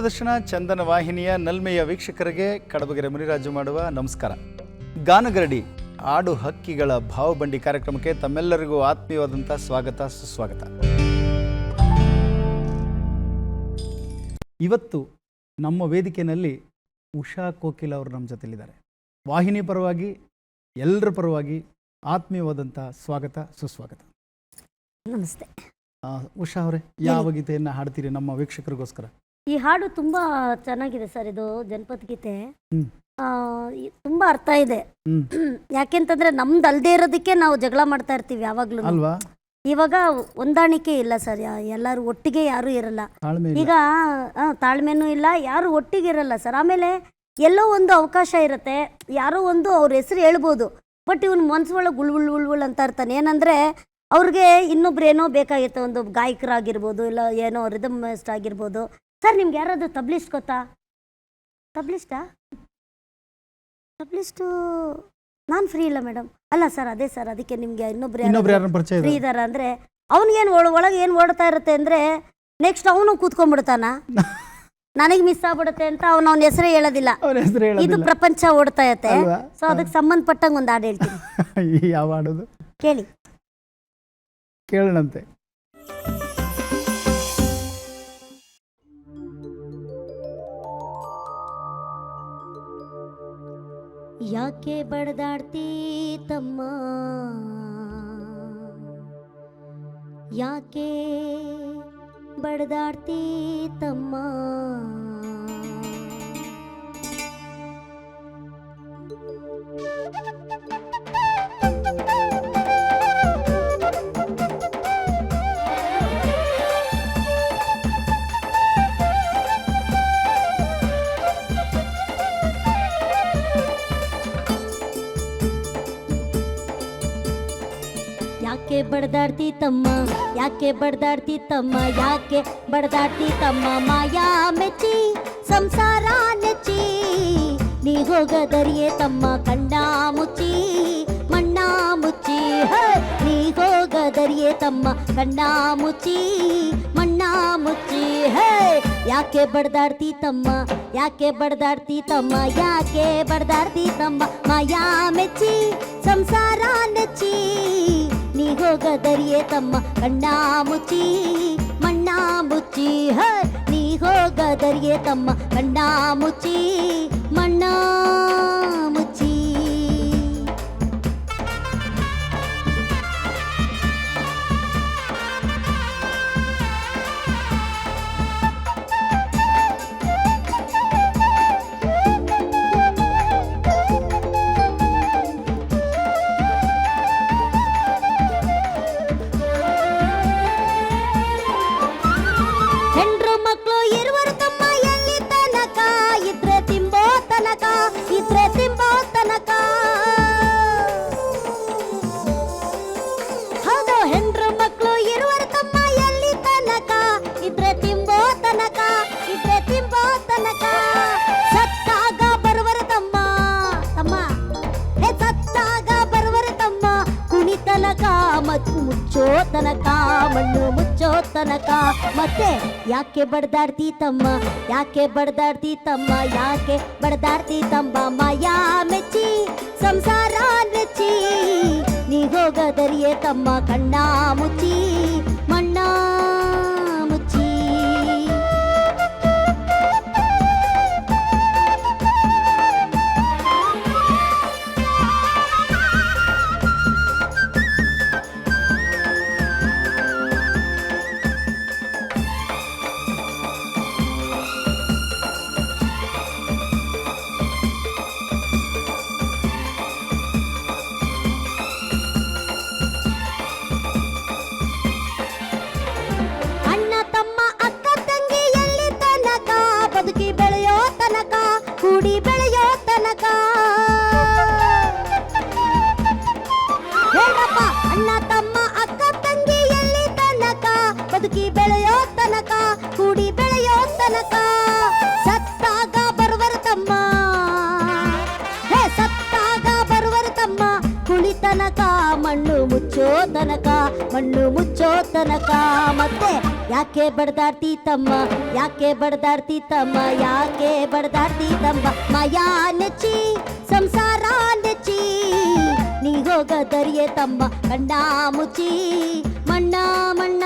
ದೂರದರ್ಶನ ಚಂದನ ವಾಹಿನಿಯ ನಲ್ಮೆಯ ವೀಕ್ಷಕರಿಗೆ ಕಡಬಗೆರೆ ಮುನಿರಾಜು ಮಾಡುವ ನಮಸ್ಕಾರ. ಗಾನಗರಡಿ ಆಡು ಹಕ್ಕಿಗಳ ಭಾವಬಂಡಿ ಕಾರ್ಯಕ್ರಮಕ್ಕೆ ತಮ್ಮೆಲ್ಲರಿಗೂ ಆತ್ಮೀಯವಾದಂಥ ಸ್ವಾಗತ ಸುಸ್ವಾಗತ. ಇವತ್ತು ನಮ್ಮ ವೇದಿಕೆಯಲ್ಲಿ ಉಷಾ ಕೋಕಿಲ್ ಅವರು ನಮ್ಮ ಜೊತೆಲಿದ್ದಾರೆ. ವಾಹಿನಿ ಪರವಾಗಿ ಎಲ್ಲರ ಪರವಾಗಿ ಆತ್ಮೀಯವಾದಂಥ ಸ್ವಾಗತ ಸುಸ್ವಾಗತ. ನಮಸ್ತೆ. ಉಷಾ ಅವರೇ ಯಾವ ಗೀತೆಯನ್ನು ಹಾಡ್ತೀರಿ ನಮ್ಮ ವೀಕ್ಷಕರಿಗೋಸ್ಕರ? ಈ ಹಾಡು ತುಂಬಾ ಚೆನ್ನಾಗಿದೆ ಸರ್ ಇದು ಜನಪದ ಗೀತೆ. ತುಂಬಾ ಅರ್ಥ ಇದೆ. ಯಾಕೆಂತಂದ್ರೆ ನಮ್ದು ಅಲ್ದೇ ಇರೋದಕ್ಕೆ ನಾವು ಜಗಳ ಮಾಡ್ತಾ ಇರ್ತೀವಿ ಯಾವಾಗ್ಲೂ ಅಲ್ವಾ? ಇವಾಗ ಹೊಂದಾಣಿಕೆ ಇಲ್ಲ ಸರ್ ಎಲ್ಲರೂ ಒಟ್ಟಿಗೆ ಯಾರು ಇರಲ್ಲ. ಈಗ ತಾಳ್ಮೆನೂ ಇಲ್ಲ ಯಾರು ಒಟ್ಟಿಗೆ ಇರಲ್ಲ ಸರ್. ಆಮೇಲೆ ಎಲ್ಲೋ ಒಂದು ಅವಕಾಶ ಇರುತ್ತೆ ಯಾರೋ ಒಂದು ಅವ್ರ ಹೆಸರು ಹೇಳ್ಬೋದು ಬಟ್ ಇವನ್ ಮನ್ಸು ಒಳಗೆ ಗುಳ್ ಉಳ್ ಉಳ್ ಅಂತ ಇರ್ತಾನೆ. ಏನಂದ್ರೆ ಅವ್ರಿಗೆ ಇನ್ನೊಬ್ರು ಏನೋ ಬೇಕಾಗಿತ್ತು ಒಂದು ಗಾಯಕರಾಗಿರ್ಬೋದು ಇಲ್ಲ ಏನೋ ರಿದಮ್ ಆಗಿರ್ಬೋದು ಸರ್ ನಿಮ್ಗೆ ಯಾರಾದ್ರು ತಬ್ಲಿಸ್ಟ್ ಗೊತ್ತಾ? ತಬ್ಲಿಸ್ಟಾ? ತಬ್ಲಿಸ್ಟು ನಾನು ಫ್ರೀ ಇಲ್ಲ ಮೇಡಮ್ ಅಲ್ಲ ಸರ್ ಅದೇ ಸರ್ ಅದಕ್ಕೆ ನಿಮ್ಗೆ ಇನ್ನೊಬ್ರು ಫ್ರೀ ಇದೆ ಇದಾರ ಅಂದ್ರೆ ಅವ್ನಿಗೇನು ಒಳ ಒಳಗೆ ಏನು ಓಡ್ತಾ ಇರುತ್ತೆ ಅಂದ್ರೆ ನೆಕ್ಸ್ಟ್ ಅವನು ಕೂತ್ಕೊಂಡ್ಬಿಡ್ತಾನ? ನನಗೆ ಮಿಸ್ ಆಗ್ಬಿಡುತ್ತೆ ಅಂತ ಅವ್ನು ಅವನ ಹೆಸರೇ ಹೇಳೋದಿಲ್ಲ. ಇದು ಪ್ರಪಂಚ ಓಡ್ತಾ ಇರುತ್ತೆ? ಸೊ ಅದಕ್ಕೆ ಸಂಬಂಧಪಟ್ಟಂಗೆ ಒಂದು ಹಾಡು ಹೇಳ್ತೀನಿ. ಯಾವ ಹಾಡೋದು? ಕೇಳಿ. ಕೇಳೋಣಂತೆ. ಯಾಕೆ ಬಡದಾಡ್ತಿ ತಮ್ಮ? ಯಾಕೆ ಬಡದಾಡ್ತಿ ತಮ್ಮ? ಯಾಕೆ ಬಡದಾಡ್ತಿ ತಮ್ಮ ಯಾಕೆ ಬಡದಾಡ್ತಿ ತಮ್ಮ ಯಾಕೆ ಬಡದಾಡ್ತಿ ತಮ್ಮ ಮಾಯಾ ಮೆಚ್ಚಿ ಸಂಸಾರ ನೆಚ್ಚಿ ನೀ ಹೋಗದರಿಯೇ ತಮ್ಮ ಕಣ್ಣ ಮುಚ್ಚಿ ಮಣ್ಣ ಮುಚ್ಚಿ ಹೇ! ನೀ ಹೋಗದರಿಯೇ ತಮ್ಮ ಕಣ್ಣ ಮುಚ್ಚಿ ಮಣ್ಣ ಮುಚ್ಚಿ ಹೇ ಯಾಕೆ ಬಡದಾಡ್ತಿ ತಮ್ಮ ಯಾಕೆ ಬಡದಾಡ್ತಿ ತಮ್ಮ ಯಾಕೆ ಬಡದಾಡ್ತಿ ತಮ್ಮ ಮಾಯಾ ಮೆಚ್ಚಿ ಸಂಸಾರ ನೆಚ್ಚಿ ನೀ ಹೋಗದರಿಯೇ ತಮ್ಮ ಕಣ್ಣ ಮುಚ್ಚಿ ಮಣ್ಣ ಮುಚ್ಚಿ ಹ ನೀ ಹೋಗದರಿಯೇ ತಮ್ಮ ಕಣ್ಣ ಮುಚ್ಚಿ ಮಣ್ಣ ಮುಚ್ಚಿ ತನಕ. ಮತ್ತೆ ಯಾಕೆ ಬಡ್ದಾಡ್ತಿ ತಮ್ಮ? ಯಾಕೆ ಬಡ್ದಾಡ್ತಿ ತಮ್ಮ? ಯಾಕೆ ಬಡ್ದಾಡ್ತಿ ತಮ್ಮ ಮಾಯಾ ಮೆಚ್ಚಿ, ಸಂಸಾರ ನೆಚ್ಚಿ. ನೀ ಹೋಗದರಿಯೇ ತಮ್ಮ ಕಣ್ಣ ಮುಚ್ಚಿ, ಮಣ್ಣ. ಅಣ್ಣ ತಮ್ಮ ಅಕ್ಕ ತಂಗಿ ಎಲ್ಲಿ ತನಕ, ಬದುಕಿ ಬೆಳೆಯೋ ತನಕ, ಕೂಡಿ ಬೆಳೆಯೋ ತನಕ. ಸತ್ತಾಗ ಬರುವರ ತಮ್ಮ. ಹೇ, ಸತ್ತಾಗ ಬರುವರ ತಮ್ಮ. ಕುಳಿ ತನಕ, ಮಣ್ಣು ಮುಚ್ಚೋ ತನಕ, ಮಣ್ಣು ಮುಚ್ಚೋ ತನಕ. ಮತ್ತೆ ಯಾಕೆ ಬಡದಾಡ್ತಿ ತಮ್ಮ? ಯಾಕೆ ಬಡದಾಡ್ತಿ ತಮ್ಮ? ಯಾಕೆ ಬಡದಾಡ್ತಿ ತಮ್ಮ? ಮಾಯಾ ನೆಚ್ಚಿ ಹೋಗದರಿಯೇ ತಮ್ಮ ಕಣ್ಣ ಮುಚ್ಚಿ ಮಣ್ಣ ಮಣ್ಣ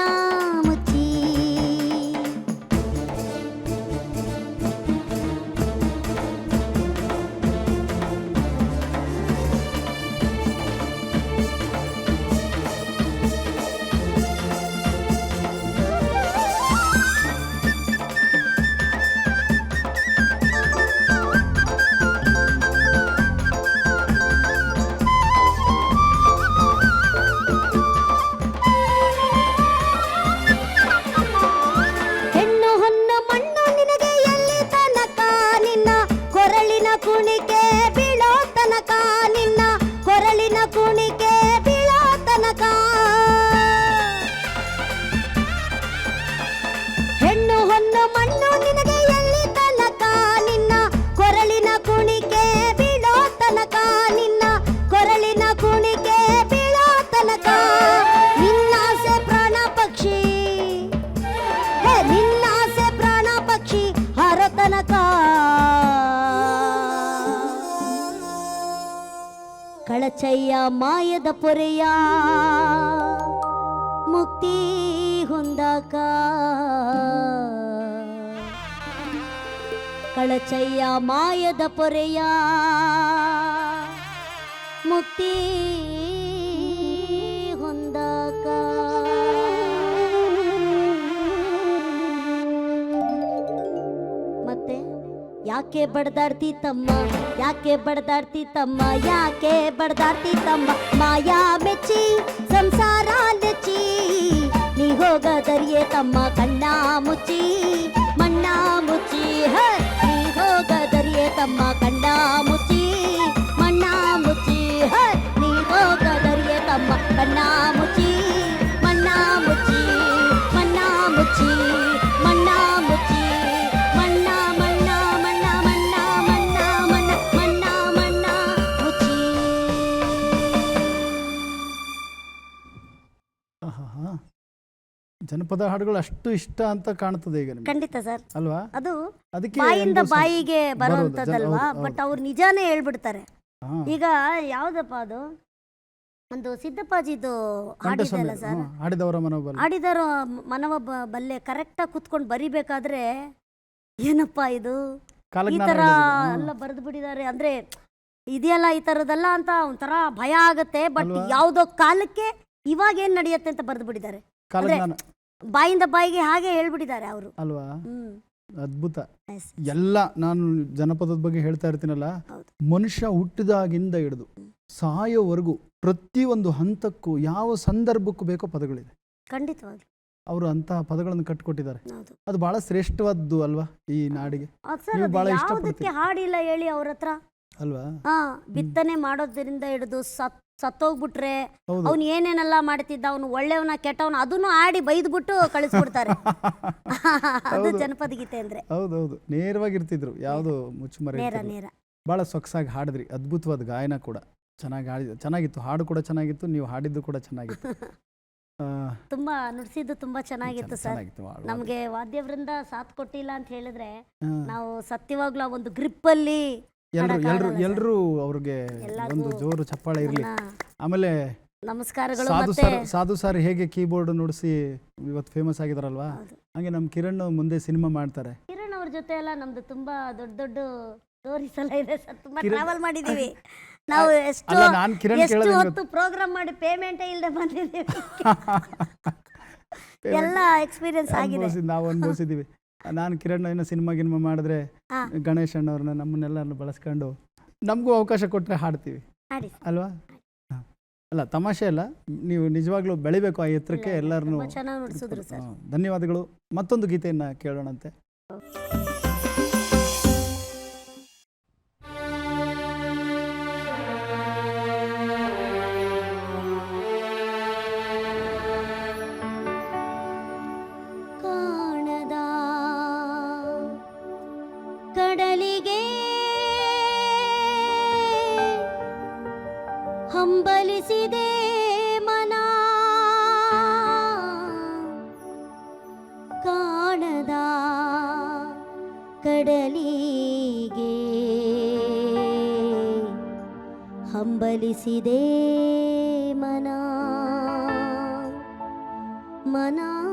ಕಳಚಯ್ಯ ಮಾಯದ ಪೊರೆಯ ಮುಕ್ತಿ ಹೊಂದಕ. ಕಳಚಯ್ಯ ಮಾಯದ ಪೊರೆಯ ಮುಕ್ತಿ ಯಾಕೆ ಬಡ್ದಾಡ್ತಿ ತಮ್ಮ? ಯಾಕೆ ಬಡ್ದಾಡ್ತಿ ತಮ್ಮ? ಯಾಕೆ ಬಡ್ದಾಡ್ತಿ ತಮ್ಮ? ಮಾಯಾ ಮೆಚ್ಚಿ, ಸಂಸಾರ ನೆಚ್ಚಿ, ನೀ ಹೋಗದರಿಯೇ ತಮ್ಮ ಕಣ್ಣ ಮುಚ್ಚಿ, ಮಣ್ಣ ಮುಚ್ಚಿ, ಹ, ನೀ ಹೋಗದರಿಯೇ ತಮ್ಮ ಕಣ್ಣ ಮುಚ್ಚಿ, ಮಣ್ಣ ಮುಚ್ಚಿ, ಹ, ನೀ ಹೋಗದರಿಯೇ ತಮ್ಮ ಕಣ್ಣ ಮುಚ್ಚಿ. ಜನಪದ ಹಾಡುಗಳು ಅಷ್ಟು ಇಷ್ಟ ಅಂತ ಕಾಣ್ತದೆ ಈಗ ನಿಮ್ಗೆ. ಖಂಡಿತ ಸರ್. ಅಲ್ವಾ? ಅದು ಅದಕ್ಕೆ ಬಾಯಿಂದ ಬಾಯಿಗೆ ಬರುವಂತದ್ದಲ್ವಾ ಹೌದು, ಬಟ್ ಅವ್ರು ನಿಜಾನೇ ಹೇಳ್ಬಿಡ್ತಾರೆ. ಹಾ. ಈಗ ಯಾವ್ದಪ್ಪ ಅದು? ಒಂದು ಸಿದ್ದಪ್ಪಾಜಿದು ಹಾಡಿದವರ ಹಾಡಿದೆಯಲ್ಲ ಸಮೇತ, ಸರ್? ಹಾಡಿದವರ ಮನೋಬಲ. ಬಲ್ಲೆ ಮನವ ಬ- ಬಲ್ಲೆ ಕರೆಕ್ಟಾಗಿ ಕುತ್ಕೊಂಡು ಬರಿಬೇಕಾದ್ರೆ ಏನಪ್ಪ ಇದು? ಈ ಕಾಲಜ್ಞಾನ ತರ ಹೇಳಿದ್ರು. ಎಲ್ಲ ಬರೆದು ಬಿಟ್ಟಿದ್ದಾರೆ. ಅಂದ್ರೆ ಇದೆಯಲ್ಲ ಈ ತರದಲ್ಲ ಅಂತ ಒಂಥರ ಭಯ ಆಗತ್ತೆ. ಬಟ್ ಅಲ್ವಾ? ಯಾವ್ದೋ ಕಾಲಕ್ಕೆ ಇವಾಗ ಏನ್ ನಡೆಯುತ್ತೆ ಅಂತ ಬರೆದು ಬಿಟ್ಟಿದ್ದಾರೆ. ಕಾಲಜ್ಞಾನ. ಬಾಯಿಂದ ಬಾಯಿಗೆ ಹಾಗೆ ಹೇಳ್ಬಿಟ್ಟಿದ್ದಾರೆ ಅವರು. ಅಲ್ವಾ? ಅದ್ಭುತ. ಎಲ್ಲ ನಾನು ಜನಪದದ ಬಗ್ಗೆ ಹೇಳ್ತಾ ಇರ್ತೀನಲ್ಲ ಮನುಷ್ಯ ಹುಟ್ಟಿದಾಗಿಂದ ಹಿಡಿದು ಸಾಯೋವರೆಗೂ ಪ್ರತಿಯೊಂದು ಹಂತಕ್ಕೂ ಯಾವ ಸಂದರ್ಭಕ್ಕೂ ಬೇಕೋ ಪದಗಳಿದೆ. ಖಂಡಿತವಾಗ್ಲು. ಅವರು ಅಂತಹ ಪದಗಳನ್ನು ಕಟ್ಕೊಟ್ಟಿದ್ದಾರೆ. ಅದು ಬಹಳ ಶ್ರೇಷ್ಠವಾದ್ದು ಅಲ್ವಾ ಈ ನಾಡಿಗೆ. ಹಾಡಿಲ್ಲ ಹೇಳಿ ಅವ್ರ ಹತ್ರ. ಅಲ್ವಾ? ಬಿತ್ತನೆ ಮಾಡೋದ್ರಿಂದ ಹಿಡಿದು ಸತ್ ಸತ್ತೋಗ್ಬಿಟ್ರೆ ಅವ್ನು ಏನೇನೆಲ್ಲ ಮಾಡ್ತಿದ್ದ ಅವ್ನು ಒಳ್ಳೆಯವನ ಕೆಟ್ಟವನ ಅದನ್ನು ಆಡಿ ಬೈದ್ಬಿಟ್ಟು ಕಳಿಸ್ಬಿಡ್ತಾರೆ. ಅದು ಜನಪದ ಗೀತೆ ಅಂದ್ರೆ. ಹೌದೌದು. ನೇರವಾಗಿರ್ತಿದ್ರು ಯಾವುದು ಮುಚ್ಚುಮರೆ ನೇರ. ನೇರ. ಬಹಳ ಸೊಗಸಾಗಿ ಹಾಡಿದ್ರಿ ಅದ್ಭುತವಾದ ಗಾಯನ ಕೂಡ. ಚೆನ್ನಾಗಿ ಹಾಡಿದ ಚೆನ್ನಾಗಿತ್ತು. ಹಾಡು ಕೂಡ ಚೆನ್ನಾಗಿತ್ತು ನೀವು ಹಾಡಿದ್ದು ಕೂಡ ಚೆನ್ನಾಗಿತ್ತು. ಆ, ತುಂಬಾ ನುಡಿಸಿದ್ದು ತುಂಬಾ ಚೆನ್ನಾಗಿತ್ತು ಸರ್. ಚೆನ್ನಾಗಿತ್ತು ಹಾಡು. ನಮ್ಗೆ ವಾದ್ಯವೃಂದ ಸಾಥ್ ಕೊಟ್ಟಿಲ್ಲ ಅಂತ ಹೇಳಿದ್ರೆ. ನಾವು ಸತ್ಯವಾಗ್ಲೂ ಆ ಒಂದು ಗ್ರಿಪ್ ಅಲ್ಲಿ ಎಲ್ರು ಸರ್. ಎಲ್ರು ಅವ್ರಿಗೆ ಒಂದು ಜೋರು ಚಪ್ಪಾಳೆ ಇರಲಿ. ಆಮೇಲೆ ನಮಸ್ಕಾರಗಳು ಸಾಧು ಸಾರ್ ಸಾಧು ಸರ್ ಹೇಗೆ ಕೀಬೋರ್ಡ್ ನುಡಿಸಿ ಇವತ್ತು ಫೇಮಸ್ ಆಗಿದಾರಲ್ವಾ? ಹಾಗೆ ನಮ್ಮ ಕಿರಣ್ ಮುಂದೆ ಸಿನಿಮಾ ಮಾಡ್ತಾರೆ. ಕಿರಣ್ ಅವ್ರ ಜೊತೆ ಎಲ್ಲ ನಮ್ದು ತುಂಬಾ ದೊಡ್ಡ ದೊಡ್ಡ ಸ್ಟೋರೀಸ್ ಎಲ್ಲ ಇದೆ ಸರ್. ತುಂಬಾ ಟ್ರಾವೆಲ್ ಮಾಡಿದೀವಿ. ನಾವು ಎಷ್ಟು ಅಲ್ಲ ನಾನು ಕಿರಣ್ ಎಷ್ಟು ಹೊತ್ತು ಪ್ರೋಗ್ರಾಮ್ ಮಾಡಿ ಪೇಮೆಂಟ್ ಇಲ್ಲದೆ ಬಂದಿದ್ದೀವಿ. ಎಲ್ಲ ಎಕ್ಸ್ಪೀರಿಯನ್ಸ್ ಆಗಿದೆ. ನಾವು ಅನುಭವಿಸಿದೀವಿ ನಾನು ಕಿರಣ್ ಏನೋ ಸಿನಿಮಾ ಗಿನಿಮಾ ಮಾಡಿದ್ರೆ. ಗಣೇಶ್ ಅಣ್ಣವ್ರನ್ನ ನಮ್ಮನ್ನೆಲ್ಲ ಬಳಸ್ಕೊಂಡು ನಮಗೂ ಅವಕಾಶ ಕೊಟ್ಟರೆ ಹಾಡ್ತೀವಿ. ಹಾಡಿ. ಅಲ್ವಾ? ಅಲ್ಲ ತಮಾಷೆ ಅಲ್ಲ. ನೀವು ನಿಜವಾಗ್ಲೂ ಬೆಳಿಬೇಕು ಆ ಎತ್ತರಕ್ಕೆ ಎಲ್ಲರನ್ನು ಧನ್ಯವಾದಗಳು. ಮತ್ತೊಂದು ಗೀತೆಯನ್ನು ಕೇಳೋಣಂತೆ. ಕಡಲಿಗೆ ಹಂಬಲಿಸಿದೆ ಮನ. ಮನ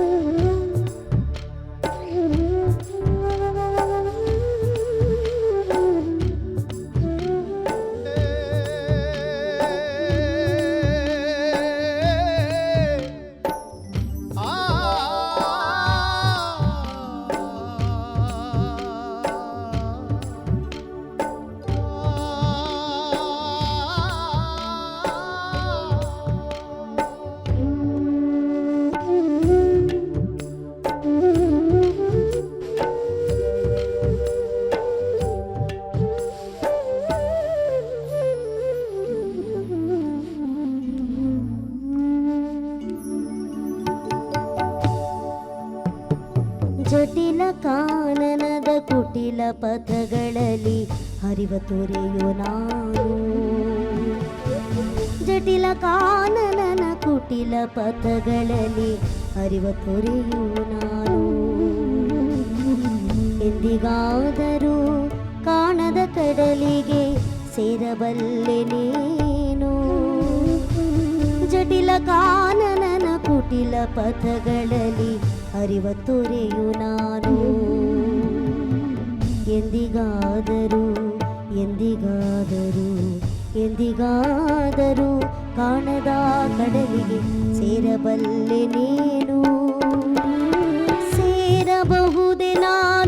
Oh. ಕುಟಿಲ ಪಥಗಳಲ್ಲಿ ಹರಿವ ತೊರೆಯೋ ನಾನು. ಜಟಿಲ ಕಾನನನ ಕುಟಿಲ ಪಥಗಳಲ್ಲಿ ಹರಿವ ತೊರೆಯೋ ನಾನು. ಎಂದಿಗಾದರೂ ಕಾಣದ ಕಡಲಿಗೆ ಸೇರಬಲ್ಲೆ ನೀನು. ಜಟಿಲ ಕಾನನನ ಕುಟಿಲ ಪಥಗಳಲ್ಲಿ ಹರಿವ ತೊರೆಯು ನಾನು. ಎಂದಿಗಾದರೂ ಎಂದಿಗಾದರೂ ಎಂದಿಗಾದರೂ ಕಾಣದ ಕಡಲಿಗೆ ಸೇರಬಲ್ಲೆ ನೀನು. ಸೇರಬಹುದೇ ನಾನು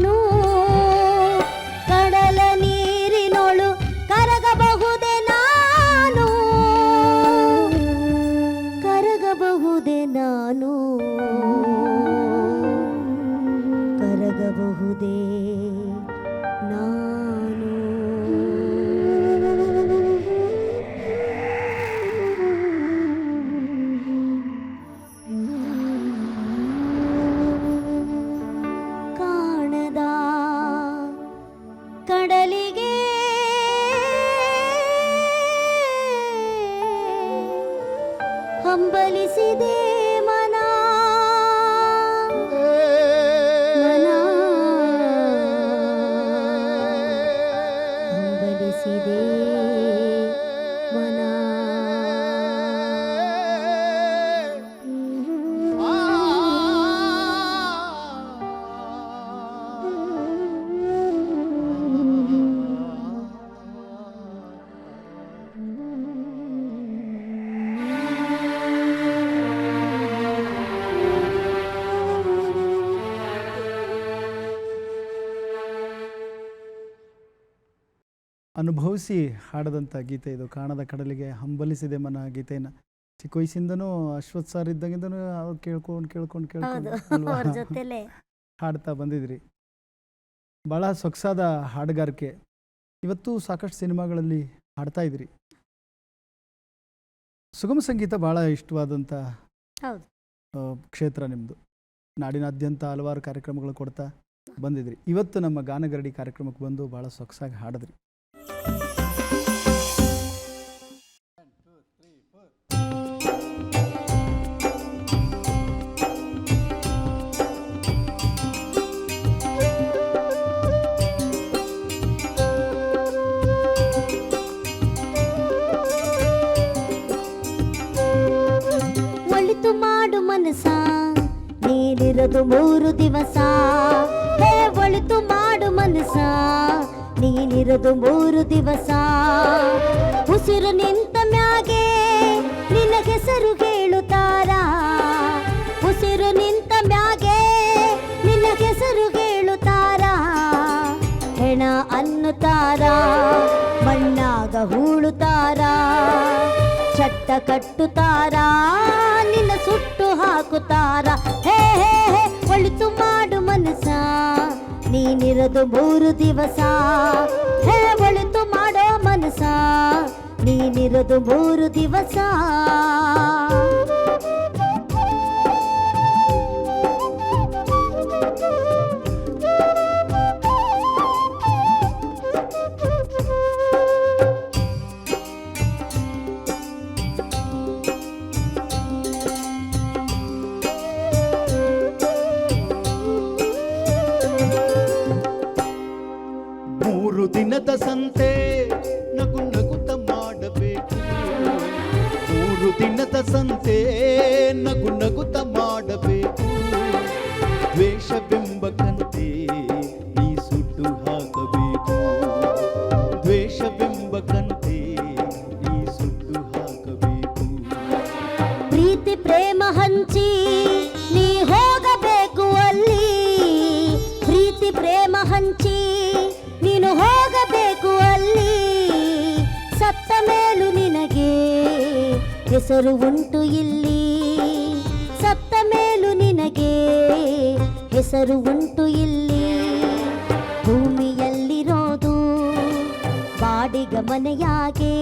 मन ಅನುಭವಿಸಿ ಹಾಡದಂಥ ಗೀತೆ ಇದು. ಕಾಣದ ಕಡಲಿಗೆ ಹಂಬಲಿಸಿದೆ ಮನ ಗೀತೆಯನ್ನು ಚಿಕ್ಕ ವಯಸ್ಸಿಂದನೂ ಅಶ್ವಥ್ ಸರ್ ಇದ್ದಾಗಿಂದನೂ ಅವ್ರು ಕೇಳ್ಕೊಂಡು ಕೇಳ್ಕೊಂಡು ಕೇಳ್ಕೊಂಡು ಹಾಡ್ತಾ ಬಂದಿದ್ರಿ. ಬಹಳ ಸೊಗಸಾದ ಹಾಡುಗಾರಿಕೆ. ಇವತ್ತು ಸಾಕಷ್ಟು ಸಿನಿಮಾಗಳಲ್ಲಿ ಹಾಡ್ತಾ ಇದ್ರಿ. ಸುಗಮ ಸಂಗೀತ ಬಹಳ ಇಷ್ಟವಾದಂಥ. ಕ್ಷೇತ್ರ ನಿಮ್ಮದು ನಾಡಿನಾದ್ಯಂತ ಹಲವಾರು ಕಾರ್ಯಕ್ರಮಗಳು ಕೊಡ್ತಾ ಬಂದಿದ್ರಿ. ಇವತ್ತು ನಮ್ಮ ಗಾನಗರಡಿ ಕಾರ್ಯಕ್ರಮಕ್ಕೆ ಬಂದು ಭಾಳ ಸೊಗಸಾಗಿ ಹಾಡಿದ್ರಿ. ನೀನಿರೋದು ಮೂರು ದಿವಸ, ಹೇ ಒಳಿತು ಮಾಡು ಮನಸ ನೀನಿರದು ಮೂರು ದಿವಸ. ಉಸಿರು ನಿಂತ ಮ್ಯಾಗೆ ನಿನಗೆಸರು ಹೆಸರು ಹೇಳುತ್ತಾರ? ಉಸಿರು ನಿಂತ ಮ್ಯಾಗೆ ನಿನಗೆಸರು ಹೆಸರು ಹೇಳುತ್ತಾರ? ಹೆಣ ಅನ್ನುತ್ತಾರ? ಮಣ್ಣಾಗ ಹೂಳುತ್ತಾರ? ಚಟ್ಟ ಕಟ್ಟುತ್ತಾರ? ನಿನ್ನ ಸುಟ್ಟು ಹಾಕುತ್ತಾರ? ನೀನಿರೋದು ಮೂರು ದಿವಸ. ಹೇ ಮಾಡೋ ಮನಸ ನೀನಿರದು ಮೂರು ದಿವಸ. ಹೆಸರು ಉಂಟು ಇಲ್ಲಿ. ಭೂಮಿಯಲ್ಲಿರೋದು ಬಾಡಿಗ ಮನೆಯಾಗೆ.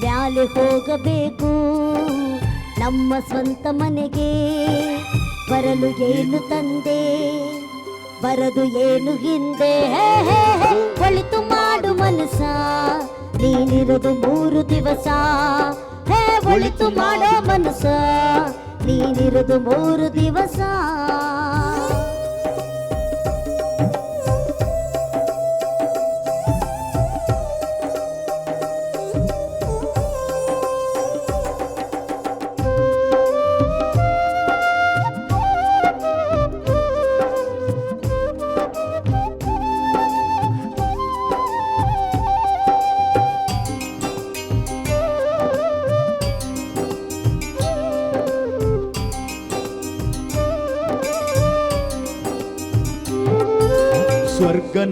ಮ್ಯಾಲೆ ಹೋಗಬೇಕು ನಮ್ಮ ಸ್ವಂತ ಮನೆಗೆ. ಬರಲು ಏನು ತಂದೆ? ಬರದು ಏನು ಹಿಂದೆ. ಒಳಿತು ಮಾಡು ಮನಸ ನೀನಿರೋದು ಮೂರು ದಿವಸ. ಹೇ, ಒಳಿತು ಮಾಡೋ ಮನಸ ನೀನಿರೋದು ಮೂರು ದಿವಸ.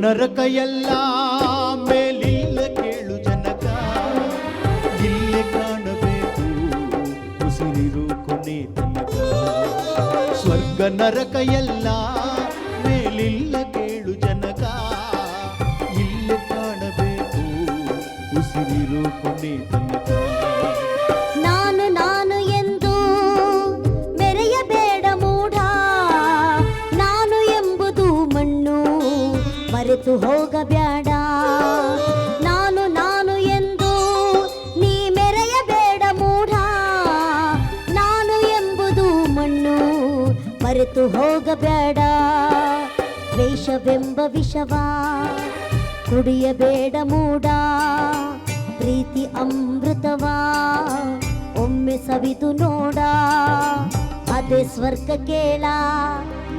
ನರಕ ಎಲ್ಲ ಮೇಲಿಲ್ಲ ಕೇಳು ಜನಕ. ಇಲ್ಲೇ ಕಾಣಬೇಕು ಉಸಿರಿರು ಕೊನೆ ತನಕ ಸ್ವರ್ಗ ನರಕ ಎಲ್ಲ ಮರೆತು ಹೋಗಬೇಡ. ನಾನು ನಾನು ಎಂದು ನೀ ಮೆರೆಯಬೇಡ ಮೂಢ. ನಾನು ಎಂಬುದು ಮಣ್ಣು ಮರೆತು ಹೋಗಬೇಡ. ವೇಷವೆಂಬ ವಿಷವ ಕುಡಿಯಬೇಡ ಮೂಡ ಪ್ರೀತಿ ಅಮೃತವಾ ಒಮ್ಮೆ ಸವಿದು ನೋಡ. ಅದೇ ಸ್ವರ್ಗ ಕೇಳ.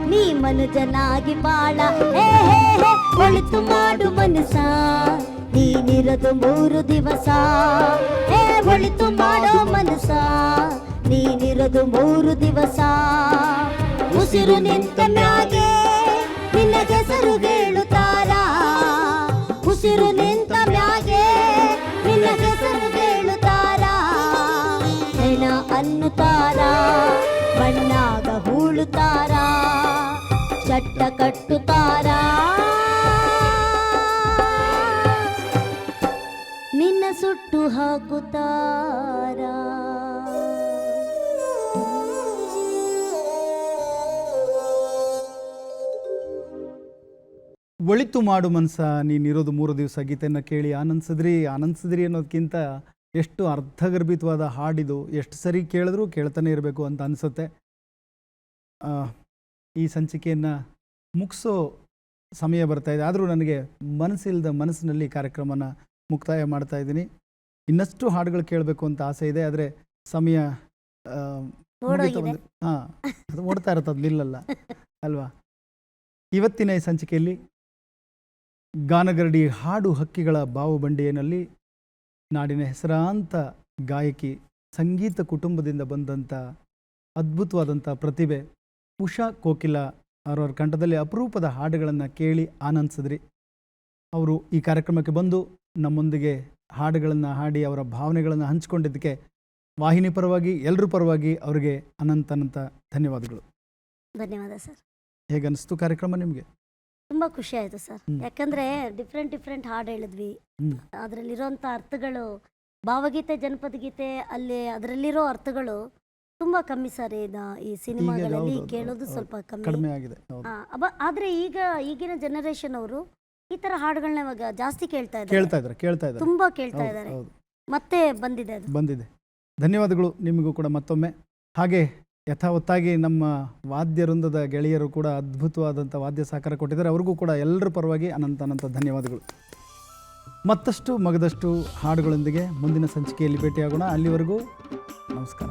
ನೀ ಮನುಜನಾಗಿ ಬಾಳ. ಹೇ ಹೇ ಹೇ, ಒಳಿತು ಮಾಡು ಮನಸ ನೀನಿರದು ಮೂರು ದಿವಸ. ಹೇ, ಒಳಿತು ಮಾಡೋ ಮನಸ ನೀನಿರದು ಮೂರು ದಿವಸ. ಉಸಿರು ನಿಂತ ಮ್ಯಾಗೆ ನಿನ್ನ ಹೆಸರು ಹೇಳುತ್ತಾರ. ಉಸಿರು ನಿಂತ ಮ್ಯಾಗೆ ನಿನ್ನ ಹೆಸರು ಹೇಳುತ್ತಾರ. ಹೆಣ ಅನ್ನುತ್ತಾರ. ಕಟ್ಟುತ್ತಾರ? ನಿನ್ನ ಸುಟ್ಟು ಹಾಕುತ್ತಾರ? ಒಳಿತು ಮಾಡು ಮನಸ ನೀನಿರೋದು ಮೂರು ದಿವಸ ಗೀತೆಯನ್ನು ಕೇಳಿ ಆನಂದಿಸಿದ್ರಿ. ಆನಂದಿಸಿದ್ರಿ ಅನ್ನೋದಕ್ಕಿಂತ ಎಷ್ಟು ಅರ್ಥಗರ್ಭಿತವಾದ ಹಾಡಿದು ಎಷ್ಟು ಸರಿ ಕೇಳಿದ್ರೂ ಕೇಳ್ತಾನೆ ಇರಬೇಕು ಅಂತ ಅನಿಸುತ್ತೆ. ಈ ಸಂಚಿಕೆಯನ್ನು ಮುಗಿಸೋ ಸಮಯ ಬರ್ತಾ ಇದೆ. ಆದರೂ ನನಗೆ ಮನಸ್ಸಿಲ್ಲದ ಮನಸ್ಸಿನಲ್ಲಿ ಕಾರ್ಯಕ್ರಮನ ಮುಕ್ತಾಯ ಮಾಡ್ತಾ ಇದ್ದೀನಿ. ಇನ್ನಷ್ಟು ಹಾಡುಗಳು ಕೇಳಬೇಕು ಅಂತ ಆಸೆ ಇದೆ. ಆದರೆ ಸಮಯ ಹಾಂ ಅದು ಓಡ್ತಾ ಇರುತ್ತೆ ಅದು ನಿಲ್ಲಲ್ಲ ಅಲ್ವಾ? ಇವತ್ತಿನ ಈ ಸಂಚಿಕೆಯಲ್ಲಿ ಗಾನಗರಡಿ ಹಾಡು ಹಕ್ಕಿಗಳ ಬಾವುಬಂಡಿಯನಲ್ಲಿ ನಾಡಿನ ಹೆಸರಾಂತ ಗಾಯಕಿ ಸಂಗೀತ ಕುಟುಂಬದಿಂದ ಬಂದಂಥ ಅದ್ಭುತವಾದಂಥ ಪ್ರತಿಭೆ ಉಷಾ ಕೋಕಿಲ ಅವರವರ ಕಂಠದಲ್ಲಿ ಅಪರೂಪದ ಹಾಡುಗಳನ್ನು ಕೇಳಿ ಆನಂದಿಸಿದ್ರಿ. ಅವರು ಈ ಕಾರ್ಯಕ್ರಮಕ್ಕೆ ಬಂದು ನಮ್ಮೊಂದಿಗೆ ಹಾಡುಗಳನ್ನು ಹಾಡಿ ಅವರ ಭಾವನೆಗಳನ್ನು ಹಂಚಿಕೊಂಡಿದ್ದಕ್ಕೆ ವಾಹಿನಿ ಪರವಾಗಿ ಎಲ್ಲರೂ ಪರವಾಗಿ ಅವರಿಗೆ ಅನಂತ ಅನಂತ ಧನ್ಯವಾದಗಳು. ಧನ್ಯವಾದ ಸರ್. ಹೇಗನ್ನಿಸ್ತು ಕಾರ್ಯಕ್ರಮ ನಿಮಗೆ? ತುಂಬ ಖುಷಿ ಆಯಿತು ಸರ್. ಯಾಕಂದರೆ ಡಿಫ್ರೆಂಟ್ ಡಿಫ್ರೆಂಟ್ ಹಾಡು ಹೇಳಿದ್ವಿ. ಅದರಲ್ಲಿರೋಂಥ ಅರ್ಥಗಳು ಭಾವಗೀತೆ ಜನಪದ ಗೀತೆ ಅಲ್ಲಿ ಅದರಲ್ಲಿರೋ ಅರ್ಥಗಳು ತುಂಬಾ ಕಮ್ಮಿ ಸರ್ ಇದು ಈ ಸಿನಿಮಾಗಳಲ್ಲಿ ಕೇಳೋದು ಸ್ವಲ್ಪ ಕಮ್ಮಿ. ಕಡಿಮೆ ಆಗಿದೆ ಆದ್ರೆ ಈಗ ಈಗಿನ ಜನರೇಷನ್ ಅವರು ಈ ತರ ಹಾಡುಗಳನ್ನ ಇವಾಗ ಜಾಸ್ತಿ ಕೇಳ್ತಾ ಇದ್ದಾರೆ. ಕೇಳ್ತಾ ಇದ್ದಾರೆ ಕೇಳ್ತಾ ಇದ್ದಾರೆ. ತುಂಬಾ ಕೇಳ್ತಾ ಇದ್ದಾರೆ. ಮತ್ತೆ ಬಂದಿದೆ ಅದು. ಬಂದಿದೆ. ಧನ್ಯವಾದಗಳು ನಿಮಗೂ ಕೂಡ ಮತ್ತೊಮ್ಮೆ. ಹಾಗೆ ಯಥಾವತ್ತಾಗಿ ನಮ್ಮ ವಾದ್ಯ ವೃಂದದ ಗೆಳೆಯರು ಕೂಡ ಅದ್ಭುತವಾದಂಥ ವಾದ್ಯ ಸಹಕಾರ ಕೊಟ್ಟಿದ್ದಾರೆ. ಅವ್ರಿಗೂ ಕೂಡ ಎಲ್ಲರ ಪರವಾಗಿ ಅನಂತ ಅನಂತ ಧನ್ಯವಾದಗಳು. ಮತ್ತಷ್ಟು ಮಗದಷ್ಟು ಹಾಡುಗಳೊಂದಿಗೆ ಮುಂದಿನ ಸಂಚಿಕೆಯಲ್ಲಿ ಭೇಟಿಯಾಗೋಣ. ಅಲ್ಲಿವರೆಗೂ ನಮಸ್ಕಾರ.